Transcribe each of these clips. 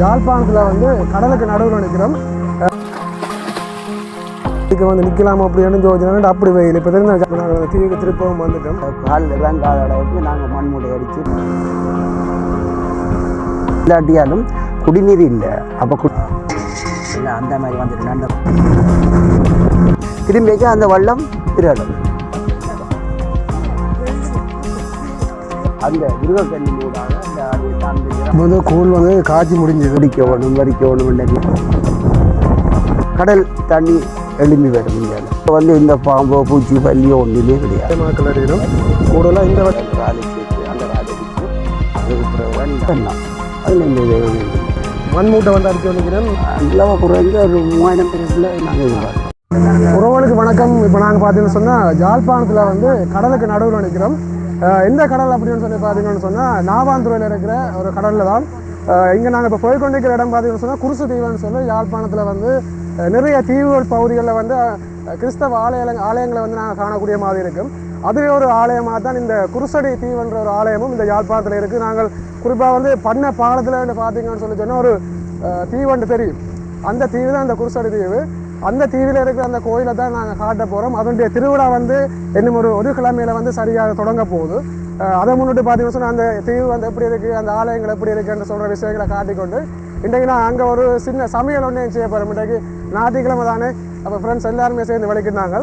ஜாழ்ப்பாணத்தில் வந்து கடலுக்கு நடுவில் நிற்கிறோம் இதுக்கு வந்து நிற்கலாமா அப்படின்னு யோசனை அப்படி வெயில். இப்போ தெரிஞ்ச நாங்கள் தீவுக்கு திருப்பவும் வந்துட்டோம். காலில் இறங்காத அளவுக்கு நாங்கள் மண்முடி அடித்து இல்லாட்டியாலும் குடிநீர் இல்லை. அப்போ குடி இல்லை அந்த மாதிரி வந்துட்டு நல்ல திரும்பிக்க அந்த வள்ளம் திருடம் அந்த மிருகக்கண்ணி மூடாக இப்போ வந்து கூழ் வந்து காய்ச்சி முடிஞ்சது குடிக்க வேணும் வரிக்க வேணும் கடல் தண்ணி எழும்பி வரும் இங்கே. இப்போ வந்து இந்த பாம்போ பூச்சி பல்லியோ ஒன்றுமே கிடையாது. கூடுதலாக இந்த ராலி சேர்த்து அந்த ராலி அடித்து அதுக்கு பிறகு தான் பண்ணலாம் அதில் இந்த இது மண் மூட்டை வந்து அடிச்சு நிற்கிறோம் இல்லாம குறைஞ்ச ஒரு மூவாயிரம் பேருக்குள்ள நாங்கள் உறவுகளுக்கு வணக்கம். இப்போ நாங்கள் பார்த்தீங்கன்னு சொன்னால் ஜாழ்ப்பாணத்தில் வந்து கடலுக்கு நடுவில் நிற்கிறோம் அஹ் எந்த கடல் அப்படின்னு சொல்லி பார்த்தீங்கன்னு சொன்னால் நாவாந்துறையில் இருக்கிற ஒரு கடலில் தான் இங்கே நாங்கள் இப்போ போய்கொண்டிருக்கிற இடம் பார்த்தீங்கன்னு சொன்னால் குருசு தீவுன்னு சொல்லி யாழ்ப்பாணத்தில் வந்து நிறைய தீவுகள் பகுதிகளில் வந்து கிறிஸ்தவ ஆலய ஆலயங்களை வந்து நாங்கள் காணக்கூடிய மாதிரி இருக்கும். அதுவே ஒரு ஆலயமாக தான் இந்த குருசடி தீவுன்ற ஒரு ஆலயமும் இந்த யாழ்ப்பாணத்தில் இருக்குது நாங்கள் குறிப்பாக வந்து பண்ண பாலத்தில் பார்த்தீங்கன்னு சொல்லி சொன்னால் ஒரு அஹ், தீவண்டு தெரியும் அந்த தீவு தான் இந்த குருசடி தீவு. அந்த தீவில் இருக்கிற அந்த கோயிலை தான் நாங்கள் காட்ட போகிறோம் அதனுடைய திருவிழா வந்து இன்னும் ஒரு ஒரு கிழமையில வந்து சரியாக தொடங்க போகுது. அதை முன்னிட்டு பார்த்தீங்கன்னு சொன்னால் அந்த தீவு வந்து எப்படி இருக்குது அந்த ஆலயங்கள் எப்படி இருக்குன்னு சொல்கிற விஷயங்களை காட்டிக்கொண்டு இன்றைக்கு நான் அங்கே ஒரு சின்ன சமையல் ஒன்றே செய்ய போகிறோம் இன்றைக்கு ஞாயிற்றுக்கிழமை தானே அப்போ ஃப்ரெண்ட்ஸ் எல்லாருமே சேர்ந்து விளக்கினாங்க.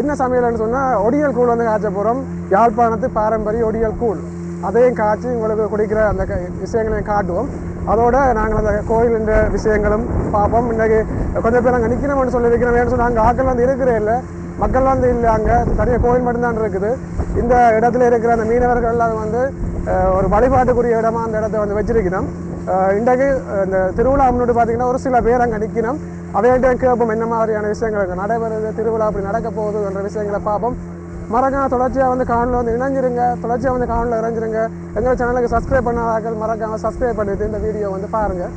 என்ன சமையல்னு சொன்னால் ஒடியல் கூழ் வந்து காய்ச்ச போகிறோம் யாழ்ப்பாணத்து பாரம்பரிய ஒடியல் கூழ். அதையும் காய்ச்சி உங்களுக்கு குடிக்கிற அந்த க- விஷயங்களையும் காட்டுவோம். அதோட நாங்கள் அந்த கோயிலின் விஷயங்களும் பார்ப்போம். இன்றைக்கு கொஞ்சம் பேர் அங்கே நிற்கணும்னு சொல்லி வைக்கிறோம் ஏன்னு சொன்னால் அங்கே வந்து இருக்கிறே இல்லை. மக்கள் வந்து இல்லை அங்கே. தனியாக கோயில் மட்டும்தான் இருக்குது. இந்த இடத்துல இருக்கிற அந்த மீனவர்கள்லாம் வந்து ஒரு வழிபாட்டுக்குரிய இடமா அந்த இடத்த வந்து வச்சிருக்கணும். இன்றைக்கு இந்த திருவிழா முன்னாடி பார்த்தீங்கன்னா ஒரு சில பேர் அங்கே நிற்கணும் அவையிட்ட கேட்போம் என்ன மாதிரியான விஷயங்கள் நடைபெறுது திருவிழா அப்படி நடக்க போகுது என்ற விஷயங்களை பார்ப்போம். மறக்காம தொடர்ச்சியாக வந்து காணல வந்து இணைஞ்சிருங்க. தொடர்ச்சியாக வந்து காணல இணைஞ்சிருங்க. எங்கள் சேனலுக்கு சப்ஸ்கிரைப் பண்ணாதாக்கள் மறக்காம சப்ஸ்கிரைப் பண்ணிட்டு இந்த வீடியோ வந்து பாருங்கள்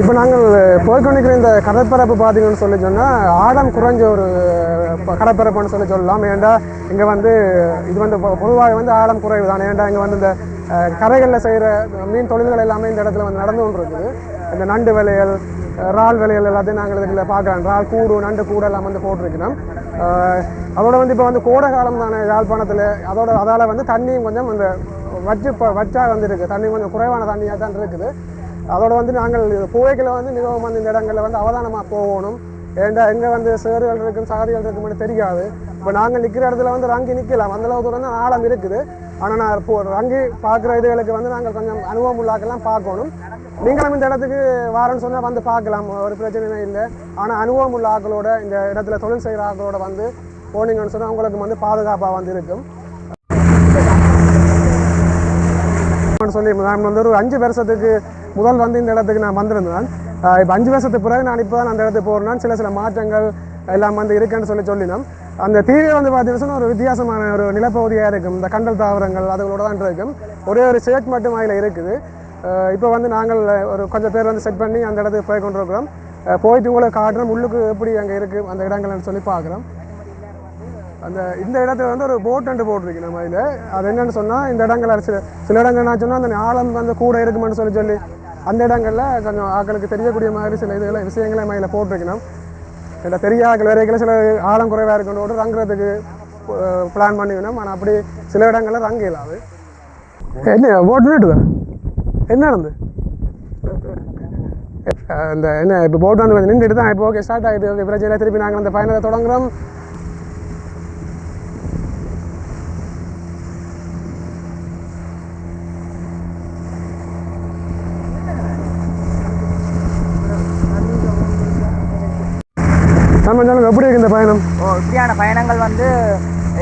இப்போ நாங்கள் போய்கொண்டிருக்கிற இந்த கடற்பரப்பு பார்த்தீங்கன்னு சொல்லி சொன்னால் ஆழம் குறைஞ்ச ஒரு கடற்பரப்புன்னு சொல்லி சொல்லலாம். ஏன்டா இங்கே வந்து இது வந்து பொதுவாக வந்து ஆழம் குறைவு தான். ஏன்டா இங்கே வந்து இந்த கரைகளில் செய்கிற மீன் தொழில்கள் எல்லாமே இந்த இடத்துல வந்து நடந்து கொண்டு இருக்குது இந்த நண்டு விலையல் இறால் விலையல் எல்லாத்தையும் நாங்கள் இதில் பார்க்கலாம் இறால் கூடு நண்டு கூடு எல்லாம் வந்து போட்டிருக்கிறோம். அதோட வந்து இப்போ வந்து கோடை காலம் தானே யாழ்ப்பாணத்தில். அதோட அதால் வந்து தண்ணியும் கொஞ்சம் இந்த வச்சு இப்போ வச்சா வந்துருக்கு தண்ணி கொஞ்சம் குறைவான தண்ணியாக தான் இருக்குது. அதோடு வந்து நாங்கள் புகைகளை வந்து மிகவும் வந்து இந்த இடங்களில் வந்து அவதானமாக போகணும். ஏன்டா எங்கே வந்து சேறுகள் இருக்கும் சாதிகள் இருக்கும்னு தெரியாது. இப்போ நாங்கள் நிற்கிற இடத்துல வந்து ரங்கி நிற்கலாம் அந்தளவு தூரம் தான் ஆழம் இருக்குது. ஆனால் நான் இப்போ ரங்கி பார்க்குற இதுகளுக்கு வந்து நாங்கள் கொஞ்சம் அனுபவம் உள்ளாக்கெல்லாம் பார்க்கணும். நீங்களும் இந்த இடத்துக்கு வாரன்னு சொன்னால் வந்து பார்க்கலாம். ஒரு பிரச்சனையுமே இல்லை. ஆனால் அனுபவம் உள்ள ஆக்களோட இந்த இடத்துல தொழில் செய்கிற ஆக்களோட வந்து போனீங்கன்னு சொன்னால் உங்களுக்கு வந்து பாதுகாப்பாக வந்து இருக்கும். சொல்லி நான் வந்து ஒரு அஞ்சு வருஷத்துக்கு முதல் வந்து இந்த இடத்துக்கு நான் வந்திருந்தேன். இப்போ அஞ்சு வருஷத்துக்கு பிறகு நான் இப்போ தான் அந்த இடத்துக்கு போகிறேன்னா சில சில மாற்றங்கள் எல்லாம் வந்து இருக்குன்னு சொல்லி சொல்லினோம். அந்த தீவை வந்து பார்த்தீங்கன்னா ஒரு வித்தியாசமான ஒரு நிலப்பகுதியாக இருக்கும். இந்த கண்டல் தாவரங்கள் அதுகளோட தான் இருக்கும். ஒரே ஒரு சேட் மட்டும் அதில் இருக்குது. இப்போ வந்து நாங்கள் ஒரு கொஞ்சம் பேர் வந்து செட் பண்ணி அந்த இடத்துக்கு போய் கொண்டிருக்கிறோம். போயிட்டு உங்களை காட்டுறோம். உள்ளுக்கு எப்படி அங்கே இருக்குது அந்த இடங்கள்னு சொல்லி பார்க்குறோம். அந்த இந்த இடத்துல வந்து ஒரு போட் ரெண்டு போட்டிருக்கு நம்ம இதில். அது என்னன்னு சொன்னால் இந்த இடங்கள் சில சில இடங்கள் நான் சொன்னால் அந்த ஆழம் வந்து கூட இருக்குமென்னு சொல்லி சொல்லி அந்த இடங்களில் கொஞ்சம் ஆக்களுக்கு தெரியக்கூடிய மாதிரி சில இதுகளை விஷயங்களை மயில போட்டிருக்கணும். இல்லை பெரிய ஆக்கள் வரைக்கும் சில ஆழம் குறைவாக இருக்கணும் ரங்குறதுக்கு பிளான் பண்ணிக்கணும். ஆனால் அப்படி சில இடங்களில் ரங்க இல்லாது. என்ன போட்டு நின்றுடுதா என்ன நடந்து? அந்த என்ன இப்போ போட்டு வந்து கொஞ்சம் நின்றுட்டு தான் இப்போ ஓகே ஸ்டார்ட் ஆகிட்டு ஓகே பிரச்சனை திருப்பி நாங்கள் அந்த பயணத்தை தொடங்குறோம் நம்ம சொல்லுங்க எப்படி இருக்கு இந்த பயணம் மாதிரியான பயணங்கள் வந்து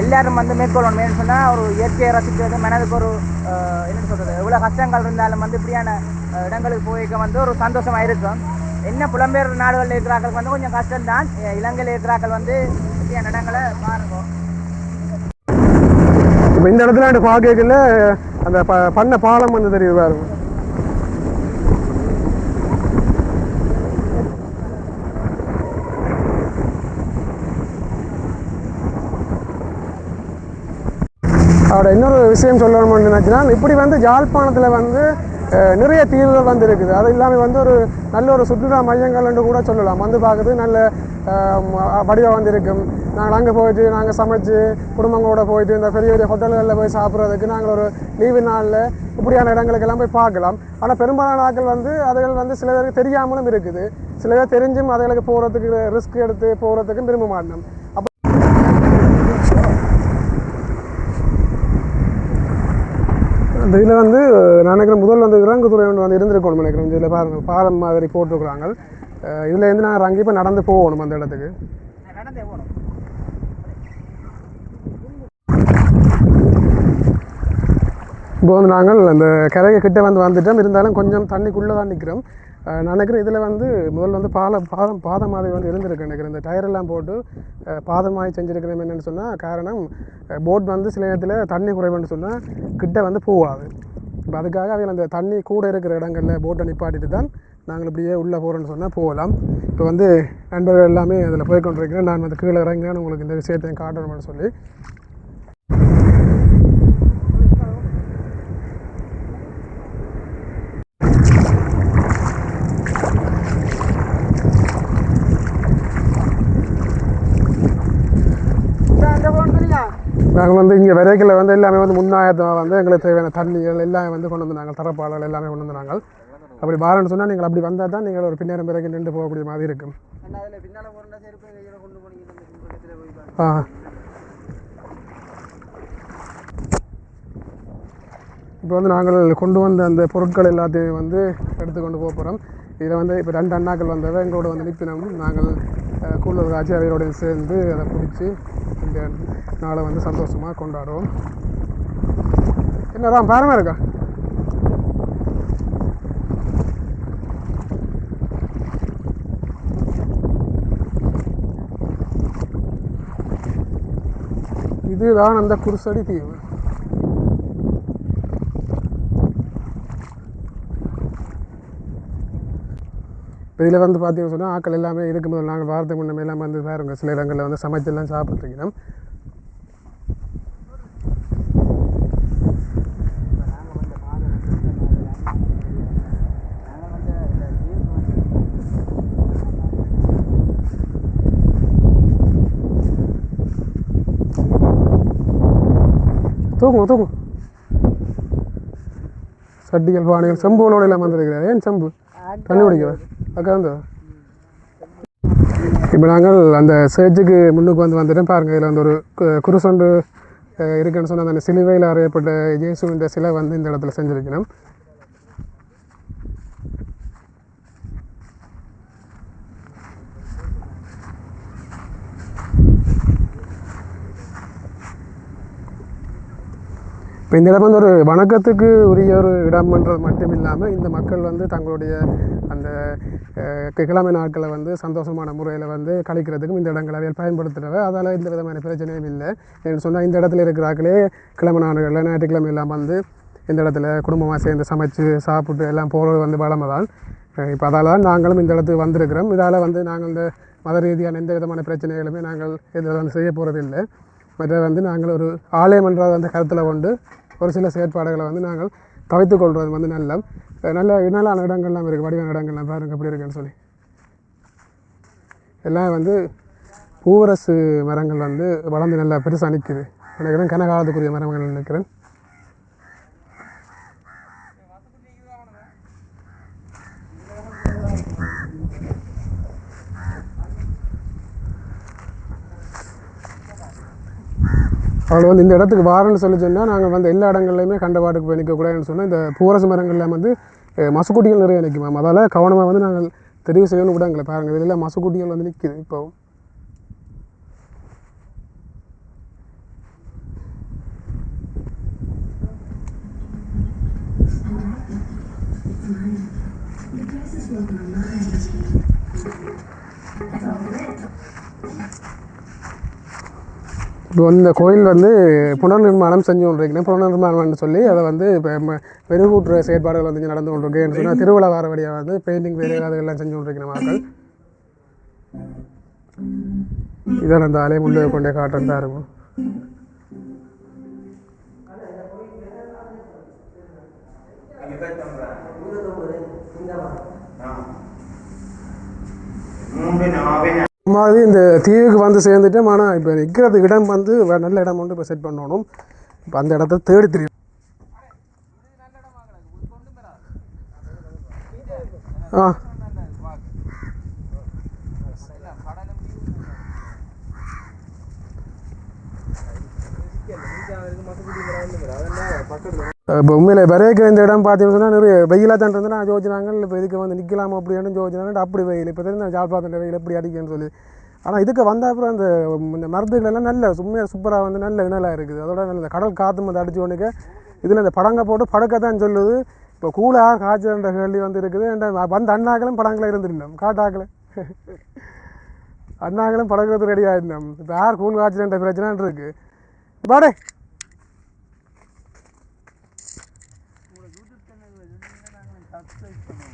எல்லாரும் வந்து மேற்கொள்ளணும். சொன்னால் ஒரு இயற்கையை ரசிக்கிறது மனதுக்கு ஒரு என்ன சொல்கிறது எவ்வளோ கஷ்டங்கள் இருந்தாலும் வந்து இப்படியான இடங்களுக்கு போய்க்க வந்து ஒரு சந்தோஷமாக இருக்கும். என்ன புலம்பெயர் நாடுகளில் இருக்கிறார்கள் வந்து கொஞ்சம் கஷ்டம்தான். இலங்கையில் இருக்கிறார்கள் வந்து இப்படியான இடங்களை பாருங்க. இப்போ இந்த இடத்துல பார்க்கல அந்த ப பண்ண பாலம் வந்து தெரியுது பாருங்க. அவரோட இன்னொரு விஷயம் சொல்லணும்னு நினைச்சினா இப்படி வந்து யாழ்ப்பாணத்தில் வந்து நிறைய தீவுகள் வந்து இருக்குது அது இல்லாமல் வந்து ஒரு நல்ல ஒரு சுற்றுலா மையங்கள் என்று கூட சொல்லலாம். வந்து பார்க்குறது நல்ல வடிவாக வடிவம் வந்து இருக்கும் நாங்கள் அங்கே போயிட்டு நாங்கள் சமைச்சு குடும்பங்களோட போயிட்டு இந்த பெரிய பெரிய ஹோட்டல்களில் போய் சாப்பிட்றதுக்கு நாங்கள் ஒரு லீவு நாளில் இப்படியான இடங்களுக்கெல்லாம் போய் பார்க்கலாம். ஆனால் பெரும்பாலான ஆட்கள் வந்து அதுகள் வந்து சில பேருக்கு தெரியாமலும் இருக்குது. சில பேர் தெரிஞ்சும் அதுகளுக்கு போகிறதுக்கு ரிஸ்க் எடுத்து போகிறதுக்கும் விரும்ப மாட்டோம் அப்போ அந்த இதில் வந்து நான் நினைக்கிறேன் முதல் வந்து இறங்குதுறை ஒன்று வந்து இருந்திருக்கணும் நினைக்கிறேன். இதில் பாருங்க பாலம் மாதிரி போட்டிருக்கிறாங்க. இதில் இருந்து நான் அங்கே இப்போ நடந்து போகணும் அந்த இடத்துக்கு. இப்போ வந்து நாங்கள் அந்த கரையை கிட்டே வந்து வந்துட்டோம். இருந்தாலும் கொஞ்சம் தண்ணிக்குள்ளே தான் நிற்கிறோம். நான் நினைக்கிறேன் இதில் வந்து முதல் வந்து பால பாதம் பாதம் மாதிரி வந்து இருந்திருக்கு நினைக்கிறேன். இந்த டயரெல்லாம் போட்டு பாதமாகி செஞ்சுருக்கிறோம் என்னென்னு சொன்னால் காரணம் போட் வந்து சில நேரத்தில் தண்ணி குறைவுன்னு சொன்னால் கிட்ட வந்து போகாது. இப்போ அதுக்காக அவங்க அந்த தண்ணி கூட இருக்கிற இடங்களில் போட்டை நிப்பாட்டிட்டு தான் நாங்கள் இப்படியே உள்ளே போகிறோன்னு சொன்னால் போகலாம். இப்போ வந்து நண்பர்கள் எல்லாமே அதில் போய் கொண்டிருக்கிறேன். நான் வந்து கீழே இறங்கினேன் உங்களுக்கு இந்த விஷயத்தையும் காட்டணும்னு சொல்லி. நாங்கள் வந்து இங்கே விரைக்கில் வந்து எல்லாமே வந்து முன்னாயத்தமாக வந்து எங்களுக்கு தேவையான தண்ணிகள் எல்லாமே வந்து கொண்டு வந்து நாங்கள் தரப்பாளர்கள் எல்லாமே கொண்டு வந்து நாங்கள் அப்படி பாருன்னு சொன்னால் நீங்கள் அப்படி வந்தால் தான் நீங்கள் ஒரு பின்னேறம் பிறகு நின்று போகக்கூடிய மாதிரி இருக்கும். கொண்டு ஆ. இப்போ வந்து நாங்கள் கொண்டு வந்த அந்த பொருட்கள் எல்லாத்தையும் வந்து எடுத்துக்கொண்டு போக போகிறோம் இதில் வந்து இப்போ ரெண்டு அண்ணாக்கள் வந்தவ எங்களோட வந்து நிற்பினோம் நாங்கள் கூலூர் ராஜாவையோடு சேர்ந்து அதை பிடிச்சி இந்த நாளை வந்து சந்தோஷமாக கொண்டாடுவோம். என்னதான் பாரமாக இருக்கா? இதுதான் அந்த குருசடி தீவு. இப்போ இதில் வந்து பார்த்தீங்கன்னு சொன்னால் ஆட்கள் எல்லாமே இதுக்கு முதல் நாங்கள் வாரத்துக்கு முன்னமே எல்லாம் வந்து வேறுங்க சில இடங்களில் வந்து சமைச்செல்லாம் சாப்பிட்ருக்கணும் தூங்கும் தூங்கும் சட்டிகள் பானைகள் செம்புகளோட எல்லாம் வந்திருக்கிறார் ஏன் செம்பு? தண்ணி குடிக்கிறேன் அக்கா இப்போ நாங்கள் அந்த சேர்ச்சுக்கு முன்னுக்கு வந்து வந்துட்டோம் பாருங்கள் இதில் வந்து ஒரு கு- குருசொண்டு இருக்குன்னு சொன்ன அந்த சிலுவையில் அறையப்பட்ட இயேசுவின் சிலை வந்து இந்த இடத்துல செஞ்சுருக்கணும். இப்போ இந்த இடம் வந்து ஒரு வணக்கத்துக்கு உரிய ஒரு இடம்ன்றது மட்டும் இல்லாமல் இந்த மக்கள் வந்து தங்களுடைய அந்த கிழமை நாட்களை வந்து சந்தோஷமான முறையில் வந்து கழிக்கிறதுக்கும் இந்த இடங்களை பயன்படுத்துகிறவ அதால் எந்த விதமான பிரச்சனையும் இல்லை. என்று சொன்னால் இந்த இடத்துல இருக்கிறாக்களே கிழமை நாடுகளில் ஞாயிற்றுக்கிழமை எல்லாம் வந்து இந்த இடத்துல குடும்பமாக சேர்ந்து சமைச்சு சாப்பிட்டு எல்லாம் போகிறது வந்து வளமை தான். இப்போ அதால் தான் நாங்களும் இந்த இடத்துக்கு வந்திருக்கிறோம். இதால் வந்து நாங்கள் இந்த மத ரீதியான எந்த விதமான பிரச்சனைகளுமே நாங்கள் இதில் வந்து செய்ய போகிறது இல்லை மற்ற வந்து நாங்கள் ஒரு ஆலயம் என்ற அந்த கருத்தில் கொண்டு ஒரு சில செயற்பாடுகளை வந்து நாங்கள் தவிர்த்து கொள்வது வந்து நல்ல நல்ல நல்லான இடங்கள்லாம் இருக்குது வடிவான இடங்கள்லாம் பாருங்க எப்படி இருக்குன்னு சொல்லி. எல்லாம் வந்து பூவரசு மரங்கள் வந்து வளர்ந்து நல்லா பெருசாக நிற்குது நினைக்கிறேன் கனகாலத்துக்குரிய மரங்கள் நினைக்கிறேன். அவர் வந்து இந்த இடத்துக்கு வாரன்னு சொல்லி சொன்னால் நாங்கள் வந்து எல்லா இடங்கள்லையுமே கண்டபாட்டுக்கு போய் நிற்கக்கூடாதுன்னு சொன்னால் இந்த பூரச மரங்கள்லாம் வந்து மசுக்குட்டிகள் நிறைய நிற்குமாம் அதால் கவனமாக வந்து நாங்கள் தெரிவு செய்யணும் கூட எங்களை பாருங்கள் இதில் மசுக்குட்டிகள் வந்து நிற்கிது இப்போ. இப்போ இந்த கோயில் வந்து புனர்நிர்மாணம் செஞ்சு கொண்டிருக்கிறேன். புனர் நிர்மாணம்னு சொல்லி அதை வந்து இப்போ மெருகூட்டுற செயற்பாடுகள் வந்து நடந்து கொண்டிருக்கேன்னு சொன்னால் திருவிழா வார வழியாக வந்து பெயிண்டிங் வேறு அதெல்லாம் செஞ்சு கொண்டிருக்கிற மக்கள். இதான் அந்த அலை முள்ளே கொண்டே காட்டுறது தான் இருக்கும். மூன்று நாவின் மாதிரி இந்த தீவுக்கு வந்து சேர்ந்துட்டோம் ஆனால் இப்போ நிற்கிறது இடம் வந்து நல்ல இடம் வந்து இப்போ செட் பண்ணணும். இப்போ அந்த இடத்த தேடி தெரியும் ஆ. இப்போ உண்மையில் விரைக்கிற இந்த இடம் பார்த்தீங்கன்னா சொன்னால் நிறைய வெயிலாக தான் இருந்தால் நான் யோசிச்சாங்க இப்போ இதுக்கு வந்து நிற்கலாமா அப்படின்னு யோசிச்சாங்க அப்படி வெயில். இப்போ தெரிஞ்ச ஜாழ்ப்பாத்திர வெயில் எப்படி அடிக்குன்னு சொல்லி. ஆனால் இதுக்கு வந்த அப்புறம் அந்த இந்த மரத்துகள் எல்லாம் நல்ல சும்மையாக சூப்பராக வந்து நல்ல இனலாக இருக்குது. அதோட நல்ல கடல் காற்று வந்து அடிச்சு ஒன்றுக்கு இதில் இந்த படங்க போட்டு படுக்க தான் சொல்லுது. இப்போ கூலாக காய்ச்சல்ன்ற கேள்வி வந்து இருக்குது. வந்த அண்ணாக்களும் படங்களை இருந்துருந்தோம் காட்டாக்களை. அண்ணாக்களும் படங்கிறது ரெடி ஆகிருந்தோம் இப்போ யார் கூழ் காய்ச்சல்ன்ற பிரச்சனைன்னு இருக்குது பாடே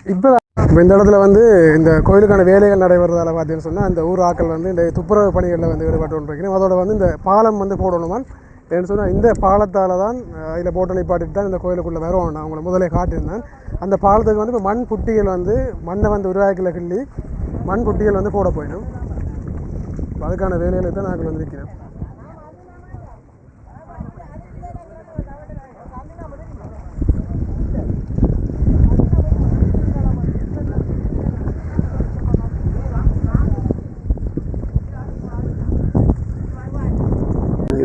இப்போ இப்போ இந்த இடத்துல வந்து இந்த கோயிலுக்கான வேலைகள் நடைபெறதால பார்த்தீங்கன்னு சொன்னால் அந்த ஊர் ஆக்கள் வந்து இந்த துப்புரவு பணிகளில் வந்து ஈடுபட்டு அதோட வந்து இந்த பாலம் வந்து போடணுமான்? ஏன்னு சொன்னால் இந்த பாலத்தால் தான் அதில் போட்டு நிப்பாட்டிட்டு தான் இந்த கோயிலுக்குள்ளே வரும் நான் உங்களை முதலே காட்டியிருந்தேன். அந்த பாலத்துக்கு வந்து இப்போ மண் புட்டிகள் வந்து மண்ணை வந்து உருவாக்கில் கிள்ளி மண் புட்டிகள் வந்து போட போயிடும். அதுக்கான வேலைகளை தான் நாங்கள் வந்து நிற்கிறோம்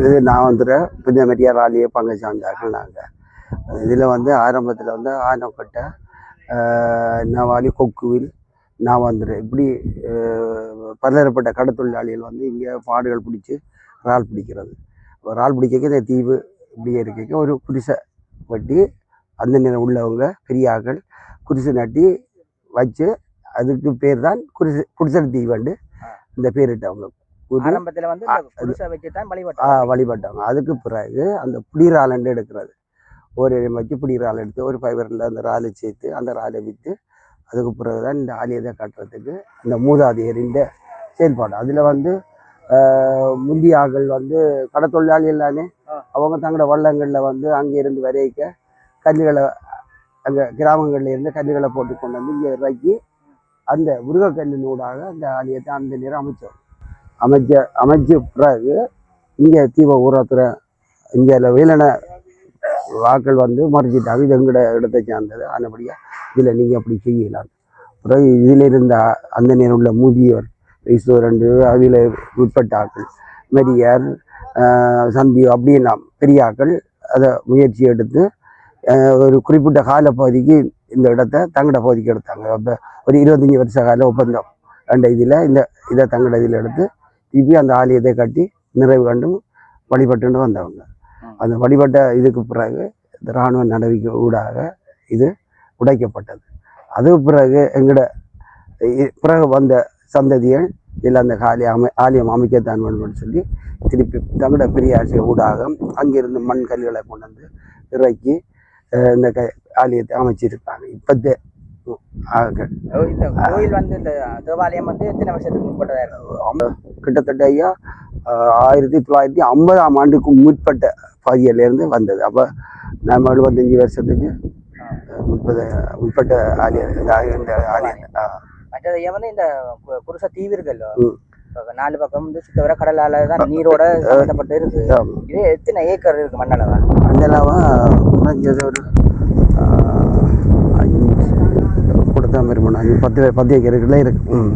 இது நான் வந்துடுறேன் புதிய மெரியார் ஆலியை பங்கு சார்ந்தார்கள் நாங்கள் இதில் வந்து ஆரம்பத்தில் வந்து ஆனக்கட்டை நவாலி கொக்குவில் நான் வந்துடுறேன் இப்படி பலதரப்பட்ட கடத்தொழிலாளிகள் வந்து இங்கே பாடுகள் பிடிச்சி இறால் பிடிக்கிறது. இறால் பிடிக்க இந்த தீவு இப்படியே இருக்க ஒரு குடிசை வெட்டி அந்த நிலம் உள்ளவங்க பெரியாக்கள் குடிசை நட்டி வச்சு அதுக்கு பேர் தான் குடிசை குடிசல் தீவண்டு. இந்த பேரிட்டவங்க ஆரம்பத்துல வந்து குடிசை வச்சு தான் வழிபட்டாங்க வழிபட்டாங்க. அதுக்கு பிறகு அந்த புடிராலண்டு எடுக்கிறது. ஒரு இடம் வச்சு புடிரால் எடுத்து ஒரு ஃபைபரில் அந்த ராலை சேர்த்து அந்த ராலை விற்று அதுக்கு பிறகு தான் இந்த ஆலயத்தை கட்டுறதுக்கு இந்த மூதாதையரின் செயல்பாடு. அதில் வந்து ஆஹ், முந்தைய ஆள்கள் வந்து கடத்தொழிலாளிகள் தானே ஆ. அவங்க தங்களோட வள்ளங்களில் வந்து அங்கே இருந்து வரைக்க கல்லுகளை அங்கே கிராமங்கள்ல இருந்து கல்லுகளை போட்டு கொண்டு வந்து இங்கே இறக்கி அந்த முருகக்கல்லினூடாக அந்த ஆலயத்தை அந்த நேரம் அமைச்சோம். அமைச்ச அமைச்ச பிறகு இங்கே தீப ஊரத்துற இங்கே வேலன வாக்கள் வந்து மறைச்சிட்டாங்க இது எங்கட இடத்தை சார்ந்தது. ஆனபடியாக இதில் நீங்கள் அப்படி செய்யலாம். பிறகு இதில் இருந்த அந்த நேரம் உள்ள முதியோர் வயசு ரெண்டு அதில் உட்பட்ட ஆக்கள் மெரியார் சந்தி அப்படின்னா பெரிய ஆக்கள் அதை முயற்சி எடுத்து ஒரு குறிப்பிட்ட காலப்பகுதிக்கு இந்த இடத்த தங்கட பகுதிக்கு எடுத்தாங்க. அப்போ ஒரு இருபத்தஞ்சி வருஷ கால ஒப்பந்தம். ரெண்டு இதில் இந்த இதை தங்கட இதில் எடுத்து திருப்பி அந்த ஆலயத்தை கட்டி நிறைவு கண்டு வழிபட்டுன்னு வந்தவங்க. அந்த வழிபட்ட இதுக்கு பிறகு இந்த இராணுவ நடவடிக்கை ஊடாக இது உடைக்கப்பட்டது. அதுக்கு பிறகு எங்கட பிறகு வந்த சந்ததிகள் இதில் அந்த காலி அமை ஆலயம் அமைக்கத்தான் வேணும்னு சொல்லி திருப்பி தங்கட பெரியாட்சி ஊடாக அங்கிருந்து மண் கல்லுகளை கொண்டு வந்து இறக்கி இந்த க ஆலயத்தை அமைச்சிருக்காங்க. இப்போத்தே இந்த கோயில் வந்து இந்த தேவாலயம் வந்து எத்தனை வருஷத்துக்கு முற்பட்டதா இருக்கு? ஐம்ப- கிட்டத்தட்ட ஐயா ஆயிரத்தி தொள்ளாயிரத்தி ஐம்பதாம் ஆண்டுக்கு முற்பட்ட பகுதியிலேருந்து வந்தது. அப்போ நம்ம எழுபத்தஞ்சி வருஷத்துக்கு முப்பது முற்பட்ட ஆலயம் இந்த ஆலயம் மற்றது வந்து இந்த குருச தீவு இருக்குல்ல ம். இப்ப நாலு பக்கம் வந்து சுத்தவர கடலால தான் நீரோட சம்பந்தப்பட்டு இருக்கு. இது எத்தனை ஏக்கர் இருக்கு மண்ணளவா? மண்டலாவா குறைஞ்சது ஒரு ஆஹ், அஞ்சு மாதிரி போனால் அஞ்சு பத்து பத்து ஏக்கருக்குள்ள இருக்கு. ம்.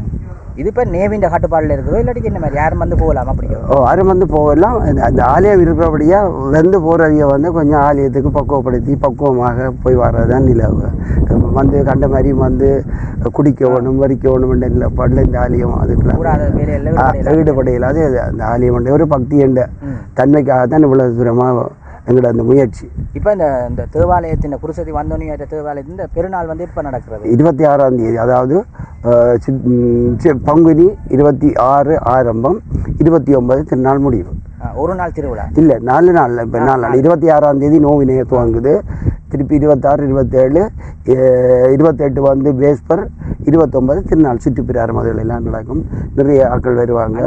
இது இப்ப நேவின்ற கட்டுப்பாடுல இருக்குதோ இல்லாட்டி என்ன மாதிரி? யாரும் வந்து போகலாம் அப்படியோ ஓ அரும் வந்து போகலாம். அந்த- ஆலயம் இருக்கிறபடியாக வந்து போகிறவிய வந்து கொஞ்சம் ஆலயத்துக்கு பக்குவப்படுத்தி பக்குவமாக போய் வர்றதுதான் நிலவு வந்து கண்ட மாதிரி வந்து குடிக்க வேணும் வரிக்க வேணும் நிலப்பாடில் இந்த ஆலயம் அதுக்கெல்லாம் கூடாத வேலையில ஆ, ஈடுபடையில. ஈடுபடையில அது அந்த ஆலயம் ஒரு பக்தி என்ற. தன்மைக்காக தான் இவ்வளவு தூரமாக எங்களோட அந்த முயற்சி. இப்ப இந்த இந்த தேவாலயத்தின் குருசதி வந்தோடனே இந்த தேவாலயத்தின் இந்த பெருநாள் வந்து இப்ப நடக்கிறது? இருபத்தி ஆறாம் தேதி அதாவது பங்குனி இருபத்தி ஆறு ஆரம்பம் இருபத்தி ஒன்பது திருநாள் முடிவு. ஒரு நாள் திருவிழா. இல்லை நாலு நாள் இப்போ நாலு நாள் இருபத்தி ஆறாம் தேதி நோவு இணைய துவங்குது. திருப்பி இருபத்தாறு இருபத்தேழு இருபத்தெட்டு வந்து பேஸ்பர் இருபத்தொன்பது திருநாள் சுற்றுப்பிராரம் அதுகள் எல்லாம் நடக்கும். நிறைய ஆட்கள் வருவாங்க.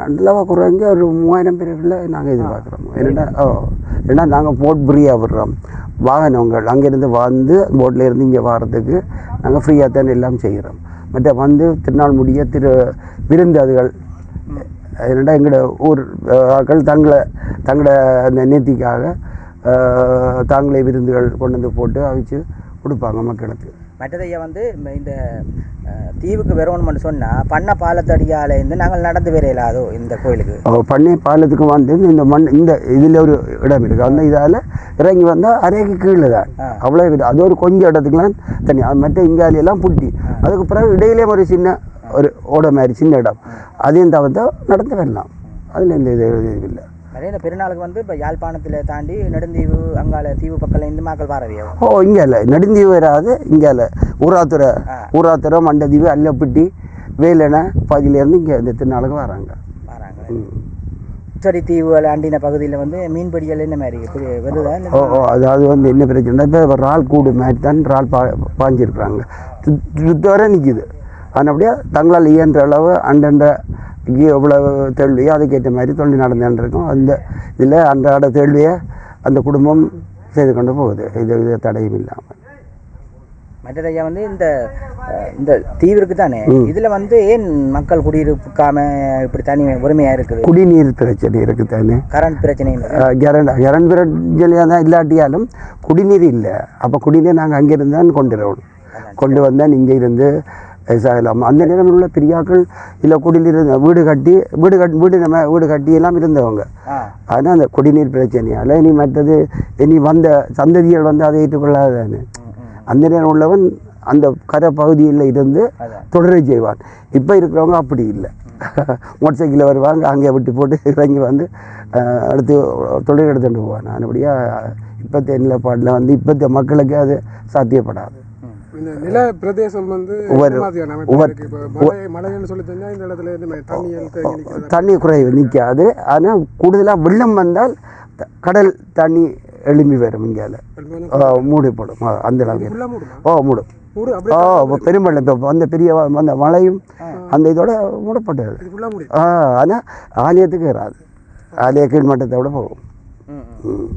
அண்டலவா குறைஞ்ச ஒரு மூவாயிரம் பேருக்குள்ள நாங்கள் எதிர்பார்க்குறோம். என்னடா ஓ ஏன்னா நாங்கள் போட் ஃப்ரீயாக விடுறோம். வாகனங்கள் அங்கேருந்து வந்து போட்டில் இருந்து இங்கே வர்றதுக்கு நாங்கள் ஃப்ரீயாக தான் எல்லாம் செய்கிறோம். மற்ற வந்து திருநாள் முடிய திரு விருந்தாதிகள் என்னடா எங்களோட ஊர் அஹ், ஆட்கள் தங்களை தங்களோட அந்த நேர்த்திக்காக அஹ், தாங்களே விருந்துகள் கொண்டு வந்து போட்டு அவிச்சு கொடுப்பாங்க மக்களுக்கு. மற்றதைய வந்து இந்த- தீவுக்கு வரணும்னு சொன்னால் பண்ண பாலத்தடியால இருந்து நாங்கள் நடந்து வர இயலாதோ இந்த கோயிலுக்கு? பண்ணை பாலத்துக்கு வந்து இந்த மண் இந்த இதில் ஒரு இடம் இருக்குது அந்த இதால் இறங்கி வந்தால் அரைக்கு கீழே தான். அவ்வளோ இது. அது ஒரு கொஞ்சம் இடத்துக்குலாம் தண்ணி அது மற்ற இங்காலியெல்லாம் புட்டி. அதுக்கு பிறகு இடையிலே ஒரு சின்ன ஒரு ஓட மாதிரி சின்ன இடம். அதையும் தவிர்த்தா நடந்து வரலாம். அதில் எந்த இது இல்லை. நிறைய இந்த பெருநாளுக்கு வந்து இப்போ யாழ்ப்பாணத்தில் தாண்டி நெடுந்தீவு அங்கால தீவு பக்கத்தில் இருந்து மக்கள் பாரவியோ? ஓ இங்கே இல்லை நெடுந்தீவு வராது இங்கே இல்லை ஊராத்துறை. ஊராத்துறை மண்டதீவு அல்லப்பட்டி வேலனை பாதியிலேருந்து இங்கே இந்த திருநாளுக்கு வராங்க. வராங்க. சரி தீவுகள் அண்டின பகுதியில் வந்து மீன்பிடிகள் என்ன மாதிரி? வருதா? இல்லை ஓ ஓ அதாவது வந்து என்ன பிரச்சனை? இப்போ இறால் கூடு மாதிரி தான் இறால் பா பாஞ்சிருக்கிறாங்க. சுத்தவரை நிற்கிது அதனபடியா தங்களால் இயன்ற அளவு அண்டண்ட இங்கே எவ்வளவு தேள்வியோ அதுக்கேற்ற மாதிரி நடந்துட்டு இருக்கும் அந்த இதில் அன்றாட தேள்வியை அந்த குடும்பம் செய்து கொண்டு போகுது. இது இது தடையும் இல்லாமல். மற்றதையா வந்து இந்த இந்த தீவிற்கு தானே. இதில் வந்து ஏன் மக்கள் குடியிருக்காம இப்படி தனி வறுமையாக இருக்குது? குடிநீர் பிரச்சனை இருக்குது தானே. கரண்ட் பிரச்சனை கரண்ட் கரண்ட் பிரச்சனையாக தான் இல்லாட்டியாலும் குடிநீர் இல்லை. அப்போ குடிநீர் நாங்கள் அங்கேருந்து தான் கொண்டு வரணும் கொண்டு வந்தால் இங்கே இருந்து சாகலாம் அந்த நேரம் உள்ள பெரியாக்கள் இல்லை குடிநீர் வீடு கட்டி வீடு கட் வீடு நம்ம வீடு கட்டி எல்லாம் இருந்தவங்க. ஆனால் அந்த குடிநீர் பிரச்சனையால் இனி மற்றது இனி வந்த சந்ததிகள் வந்து அதை ஏற்றுக்கொள்ளாதானே. அந்த நேரம் உள்ளவன் அந்த கரை பகுதியில் இருந்து தொடரை செய்வான். இப்போ இருக்கிறவங்க அப்படி இல்லை. மோட்டர் சைக்கிளில் வருவாங்க அங்கே விட்டு போட்டு இறங்கி வந்து அடுத்து தொழில் எடுத்துட்டு போவான். அதுபடியாக இப்போத்த நிலப்பாட்டில் வந்து இப்போத்த மக்களுக்கு அது சாத்தியப்படாது. இந்த நில பிரதேசம் வந்து மழைன்னு சொல்லி தெரிஞ்சா இந்த இடத்துல நிற்கிறது தண்ணி குறைவு நிற்காது ஆனால் கூடுதலாக வெள்ளம் வந்தால் கடல் தண்ணி எழும்பி வரும் இங்கால. மூடிப்படும். அந்த அளவுக்கு. ஓ மூடும்? மூடு ஓ அப்படியே பெரும்பள்ளம் இப்போ வந்த பெரிய வந்த மழையும் அந்த இதோட மூடப்பட்டது. ஆ ஆனால் ஆலயத்துக்கு வராது. ஆலய கீழ்மட்டத்தை விட போகும் ம்.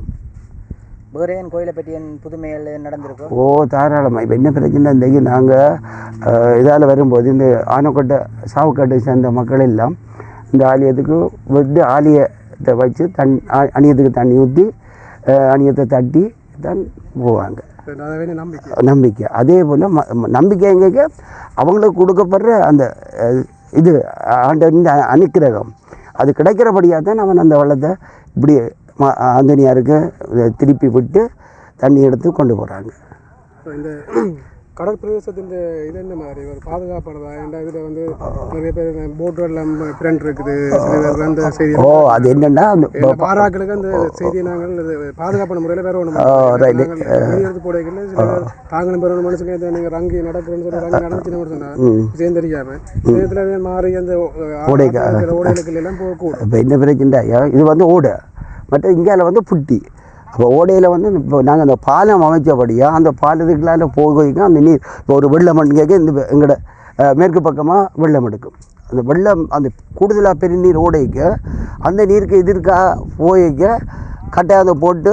ம் ம். வேறு ஏன் கோயிலை பற்றி என் புதுமைகள் நடந்திருக்கோ ஓ தாராளமாக இப்போ என்ன பிரச்சனை? இந்த நாங்கள் இதால் வரும்போது இந்த ஆனக்கோட்டை சாவுக்காட்டை சேர்ந்த மக்கள் எல்லாம் இந்த ஆலயத்துக்கு வந்து ஆலயத்தை வச்சு தண் ஆ- அணியத்துக்கு தண்ணி ஊற்றி அணியத்தை தட்டி தான் போவாங்க. நம்பிக்கை. அதே போல் நம்பிக்கை எங்கே அவங்களுக்கு கொடுக்கப்படுற அந்த இது ஆண்டவரின் அனுக்கிரகம். அது கிடைக்கிறபடியாக தான் அவன் அந்த வெள்ளத்தை இப்படி ஆஞ்சநேயருக்கு திருப்பி விட்டு தண்ணி எடுத்து கொண்டு போகிறாங்க இந்த கடல் பிரதேசத்தின் இது என்ன மாதிரி? ஒரு பாதுகாப்பானதா ஏன்டா இதில் வந்து நிறைய பேர் போட் எல்லாம் ஃப்ரெண்ட் இருக்குது. சில பேர் அந்த செய்தி ஓ அது என்னென்னா அந்த பாராக்களுக்கு அந்த செய்தியை நாங்கள் பாதுகாப்பான முறையில் வேற ஒன்று. எடுத்து போடைகள் சில பேர் தாங்களும் பெற மனுஷங்க இதை நீங்கள் ரங்கி நடக்குதுன்னு சொல்லி ரங்கி நடந்துச்சுன்னு சொன்னா ம். விஷயம் தெரியாம நேரத்தில் மாறி அந்த ஓடைகளுக்கு எல்லாம் போகக்கூடும். இப்போ என்ன பிரச்சனை இது வந்து ஓடை. மற்ற இந்தியாவில் வந்து புட்டி. அப்போ ஓடையில் வந்து இப்போ நாங்கள் அந்த பாலம் அமைச்சபடியாக அந்த பாலத்துக்குள்ளால போக அந்த நீர். இப்போ ஒரு வெள்ளம் கேட்க இந்த எங்களோட மேற்கு பக்கமாக வெள்ளம் எடுக்கும். அந்த வெள்ளம் அந்த கூடுதலாக பெரிய நீர் ஓடைக்க அந்த நீருக்கு எதிர்க்காக போயிக்க கட்டாயத்தை போட்டு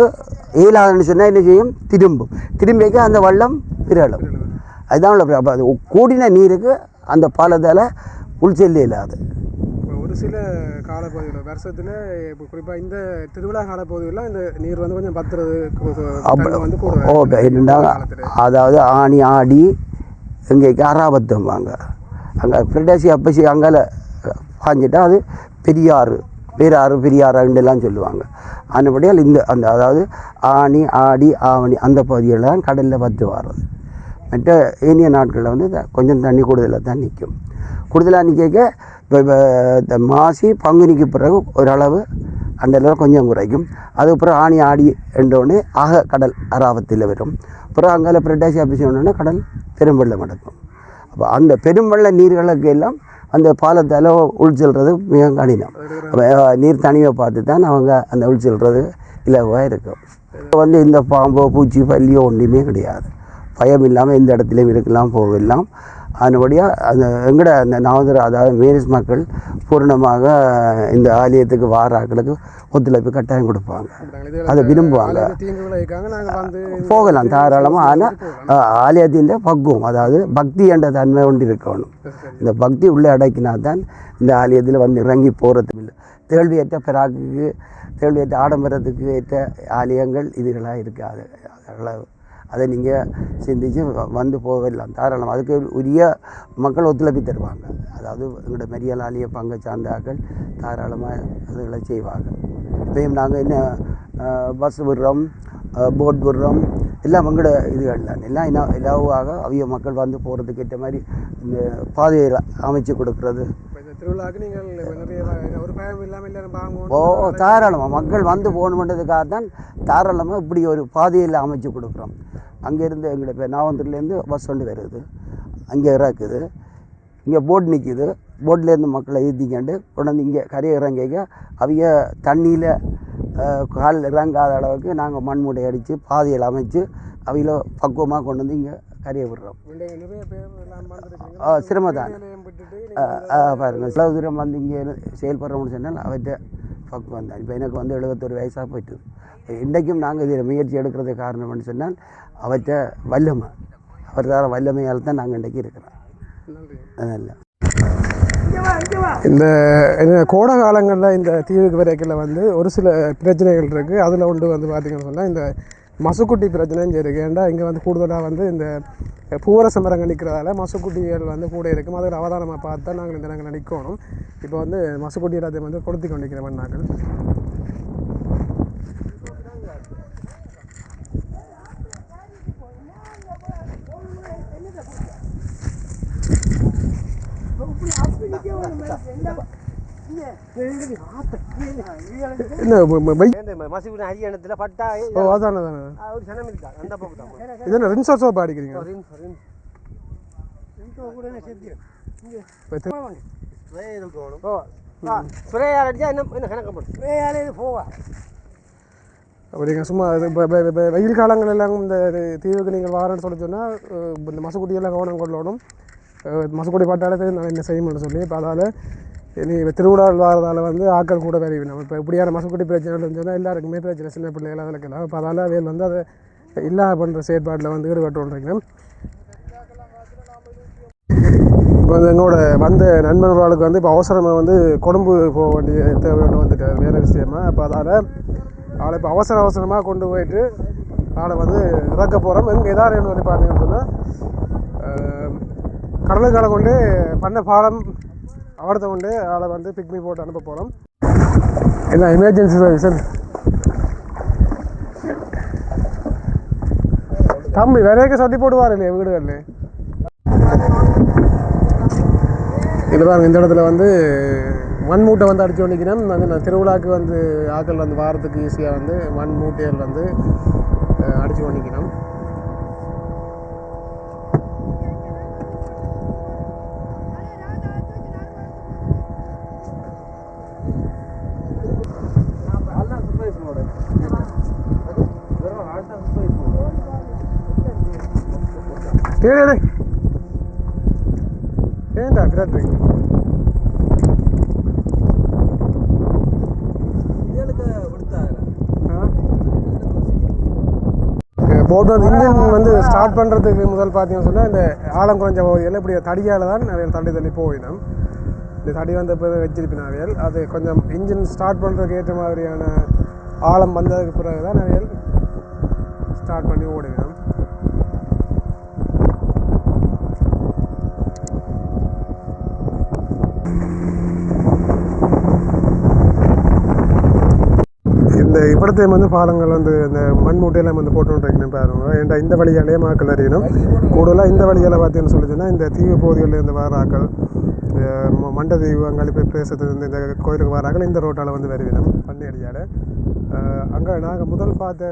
இயலாதுன்னு சொன்னால் என்ன செய்யும்? திரும்பும். திரும்பிக்க அந்த வெள்ளம் விரலும். அதுதான் உள்ள அப்போ அது கூடின நீருக்கு அந்த பாலத்தால் உள் செல்ல இல்லாது ஒரு சில காலப்பகுதியில் வருஷத்தில் இப்போ குறிப்பாக இந்த திருவிழா காலப்பகுதியில் இந்த நீர் வந்து கொஞ்சம் பத்துறது வந்து ஓ கூட என்னன்னா அதாவது ஆணி ஆடி எங்கேக்கு அராபத்தம்பாங்க அங்கே பிரடேசி அப்பசி அங்கால பாஞ்சிட்டா அது பெரியாறு பேராறு பெரியாறுண்டெல்லாம் சொல்லுவாங்க. அந்தபடியால் இந்த அந்த அதாவது ஆணி ஆடி ஆவணி அந்த பகுதியில் தான் கடலில் பத்து வர்றது மற்ற ஏனிய நாட்களில் வந்து கொஞ்சம் தண்ணி கூடுதலாக தான் நிற்கும். கூடுதலாக நிற்க இப்போ இந்த மாசி பங்குனிக்கு பிறகு ஓரளவு அந்த அளவு கொஞ்சம் குறைக்கும். அதுக்கப்புறம் ஆணி ஆடி என்றோடனே ஆக கடல் அராபத்தில் வரும். அப்புறம் அங்கே பிரட்டாசி ஆஃபீஸ் ஒன்றுனா கடல் பெரும்பள்ளம் நடக்கும் அப்போ அந்த பெரும்பள்ள நீர்களுக்கு எல்லாம் அந்த பாலத்தால் உள் மிக கடினம். நீர் தனியை பார்த்து தான் அவங்க அந்த உள் இலவாக இருக்கும். இப்போ வந்து இந்த பாம்போ பூச்சி பல்லியோ ஒன்றுமே கிடையாது. பயம் இல்லாமல் எந்த இடத்துலையும் இருக்கலாம் போகலாம். அதனுபடியாக அந்த எங்கட அந்த நவந்திர அதாவது மேரிஸ் மக்கள் பூர்ணமாக இந்த ஆலயத்துக்கு வாராக்களுக்கு ஒத்துழைப்பு கட்டாயம் கொடுப்பாங்க. அதை விரும்புவாங்க. போகலாம். தாராளமாக ஆனால் ஆலயத்தின் பக்குவம் அதாவது பக்தி என்ற தன்மை ஒன்று இருக்கணும். இந்த பக்தி உள்ளே அடக்கினா தான் இந்த ஆலயத்தில் வந்து இறங்கி போகிறதுக்கு இல்லை. தேழ்வியற்ற பிராக்குக்கு தேழ்வியற்ற ஆடம்பரத்துக்கு ஏற்ற ஆலயங்கள் இதுகளாக இருக்காது. அதனால் அதை நீங்கள் சிந்திச்சு வந்து போகலாம் தாராளம் அதுக்கு உரிய மக்கள் ஒத்துழைப்பு தருவாங்க. அதாவது எங்களோட மெரியல் ஆலய பங்கை சார்ந்தாக்கள் தாராளமாக அதுகளை செய்வாங்க. இப்பயும் நாங்கள் என்ன பஸ் விடுறோம் போட் விடுறோம் எல்லாம் எங்களோட இதுகள் தான். எல்லாம் என்ன இலவாக அவிய மக்கள் வந்து போகிறதுக்கு ஏற்ற மாதிரி இந்த பாதையை அமைச்சு கொடுக்கறது. திருவிழாவுக்கு நீங்கள் நிறைய ஒரு பயம் இல்லாமல் எல்லாரும் ஓ தாராளமாக மக்கள் வந்து போகணுன்றதுக்காக தான் தாராளமாக இப்படி ஒரு பாதையில் அமைச்சு கொடுக்குறோம். அங்கேருந்து எங்களோட இப்போ நாவந்தூர்லேருந்து பஸ் ஒன்று வருது. அங்கே இறக்குது. இங்கே போட் நிற்கிது போட்லேருந்து மக்களை ஏற்றிக்காண்டு கொண்டாந்து இங்கே கரையை இறங்கிக்க அவங்க தண்ணியில் கால் இறங்காத அளவுக்கு நாங்கள் மண்மூட்டை அடித்து பாதையில் அமைச்சு அவங்கள பக்குவமாக கொண்டு வந்து இங்கே கரையை விடுறோம். இங்க நிறைய பேர் எல்லாம் வந்துருக்கீங்க. ஆ, சிரமம்தான். வேலையும் விட்டுட்டு ஆ, ஆ, பாருங்க சில தூரம் வந்து இங்கே செயல்படுறோம்னு சொன்னால் அவர்கிட்ட பக்குவம் தான் இப்போ எனக்கு வந்து எழுபத்தொரு வயசாக போயிட்டு இன்றைக்கும் நாங்கள் இதில் முயற்சி எடுக்கிறதுக்கு காரணம்னு சொன்னால் அவர்கிட்ட வல்லமை. அவர் தர வல்லமையால் தான் நாங்கள் இன்றைக்கி இருக்கிறோம். அதனால். இந்த இந்த கோடை காலங்களில் இந்த தீவுக்கு வரைக்கல வந்து ஒரு சில பிரச்சனைகள் இருக்குது அதில் ஒன்று வந்து பார்த்திங்கன்னு சொன்னால் இந்த மசுக்குட்டி பிரச்சனையும் இருக்குது ஏன்டா இங்கே வந்து கூடுதலாக வந்து இந்த பூவரச மரங்கள் நிற்கிறதால மசுக்குட்டிகள் வந்து கூட இருக்கும் அதில் அவதானமாக பார்த்தா நாங்கள் இந்த நாங்கள் நிற்கணும். இப்போ வந்து மசுக்குட்டி எல்லாத்தையும் வந்து கொளுத்தி கொண்டிருக்கிறவன் நாங்கள் என்ன அப்படிங்க சும்மா வெயில் காலங்கள் எல்லாம் இந்த தீவுக்கு நீங்கள் வாரன்னு சொல்லி சொன்னால் இந்த மசக்குட்டியெல்லாம் கவனம் கொள்ளணும். அஹ் மசக்குட்டி பாட்டாலே நான் என்ன செய்யணும்னு சொல்லி இப்போ அதால் இனி இப்போ திருவிழாவில் வாரதால் வந்து ஆட்கள் கூட வரைவி நம்ம இப்போ இப்படியான மசக்குட்டி பிரச்சனைகள் சொன்னால் எல்லாருக்குமே பிரச்சனை. சின்ன பிள்ளைகள் இருக்கலாம் இப்போ அதால் வேல் வந்து அதை இல்லாத பண்ணுற செயற்பாட்டில் வந்து ஈடுபட்டுருக்கீங்க இப்போ வந்து என்னோட வந்த நண்பர்களுக்கு வந்து இப்போ அவசரமாக வந்து கொழும்பு போக வேண்டிய தேவையோடு வந்துட்டார். வேறு விஷயமா. அப்போ அதால் ஆளை இப்போ அவசர அவசரமாக கொண்டு போயிட்டு ஆளை வந்து இறக்க போகிறோம் எங்கே எதாவது வந்து பார்த்தீங்கன்னு சொன்னால் கடலுக்கால கொண்டு பண்ண பாலம் அவரத்தை கொண்டு ஆளை வந்து பிக்மி போட்டு அனுப்ப போகிறோம் என்ன எமர்ஜென்சி சர்வீஸ் தம்பி விலைக்கு சொட்டி போடுவார் இல்லையா வீடுகளில்? இது பாருங்க இந்த இடத்துல வந்து மண் மூட்டை வந்து அடித்து கொண்டிக்கிறேன் வந்து நான் திருவிழாக்கு வந்து ஆக்கள் வந்து வாரத்துக்கு ஈஸியாக வந்து மண் மூட்டைகள் வந்து அடித்து அடிச்சு டேய் டேய், டேய். ஏன்டா விராட்டு போட் வந்து இன்ஜின் வந்து ஸ்டார்ட் பண்ணுறதுக்கு முதல் பார்த்தீங்கன்னு சொன்னால் இந்த ஆழம் குறைஞ்ச பகுதியில் இப்படி தடியால் தான் அவையல் தள்ளி தள்ளி போயிடும் இந்த தடி வந்த பிறகு வச்சிருப்பின அவையல் அது கொஞ்சம் இன்ஜின் ஸ்டார்ட் பண்ணுறதுக்கு ஏற்ற மாதிரியான ஆழம் வந்ததுக்கு பிறகு தான் அவையல் ஸ்டார்ட் பண்ணி ஓடிவிடும் இந்த வந்து பாலங்கள் வந்து இந்த மண் மூட்டையெல்லாம் வந்து போட்டுருக்கணும் பாருங்க. ஏன்டா இந்த வழியாலேயே மாக்கள் அறியணும் கூடுதலாக இந்த வழியால் பார்த்தீங்கன்னு சொல்லி சொன்னால் இந்த தீவு பகுதிகளில் இருந்து வர மண்ட தீவு ம- மண்டதீவு அங்காளி பிரதேசத்துல இந்த கோயிலுக்கு வாராக்கள் இந்த ரோட்டால் வந்து வருவினம் பண்ணி அடியால் அங்கே நாங்கள் முதல் பார்த்த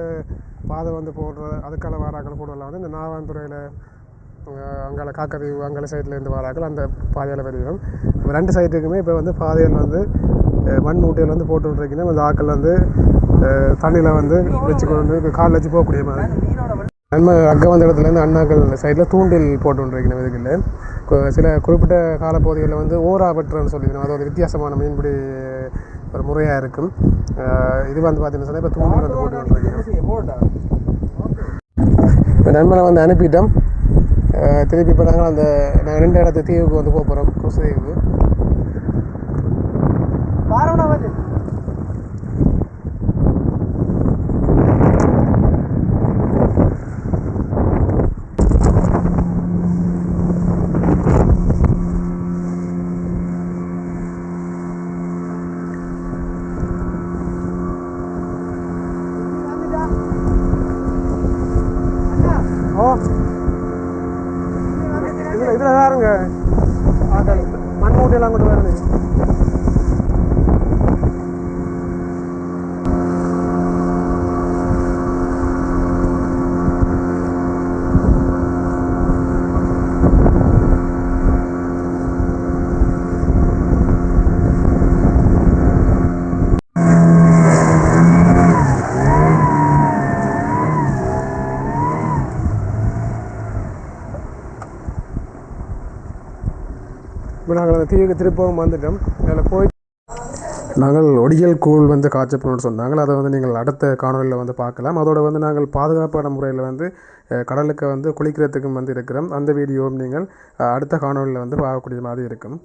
பாதை வந்து போடுற அதுக்கான வாராக்கள் கூடுதலாக வந்து இந்த நாவாந்துறையில் அங்கால காக்கதீவு அங்கால சைட்லேருந்து வராக்கள் அந்த பாதையில் வருகிறோம் ரெண்டு சைட்டுக்குமே இப்போ வந்து பாதையில் வந்து மண் மூட்டையில் வந்து போட்டு விட்ருக்கீங்கன்னா அந்த ஆக்கள் வந்து தண்ணியில் வந்து வச்சு கொண்டு வந்து காலில் வச்சு போகக்கூடிய மாதிரி. நம்ம அங்கே வந்த இடத்துலேருந்து அண்ணாக்கள் சைடில் தூண்டில் போட்டு கொண்டிருக்கணும் இதுக்குள்ள சில குறிப்பிட்ட காலப்பகுதிகளில் வந்து ஓரா வெட்டுறன்னு சொல்லிக்கணும் அது ஒரு வித்தியாசமான மீன்பிடி ஒரு முறையாக இருக்கும் இது வந்து பார்த்தீங்கன்னா சொன்னால் இப்போ தூண்டில் வந்து போட்டு கொண்டிருக்கணும் இப்போ நண்பனை வந்து அனுப்பிட்டோம். திருப்பி இப்போ நாங்கள் அந்த நாங்கள் ரெண்டு இடத்து தீவுக்கு வந்து போக போகிறோம் குருசு தீவுக்கு ஓ இதில் தான் இருங்க? ஆட்கள் மண் மூட்டையெல்லாம் கொண்டு வருது. தீவுக்கு திருப்பவும் வந்துட்டோம். அதில் போய் நாங்கள் ஒடியல் கூழ் வந்து காய்ச்சப்பணும்னு சொன்னாங்க. அதை வந்து நீங்கள் அடுத்த காணொலியில் வந்து பார்க்கலாம். அதோடு வந்து நாங்கள் பாதுகாப்பான முறையில் வந்து கடலுக்கு வந்து குளிக்கிறதுக்கும் வந்து இருக்கிறோம். அந்த வீடியோவும் நீங்கள் அடுத்த காணொலியில் வந்து பார்க்கக்கூடிய மாதிரி இருக்கும்.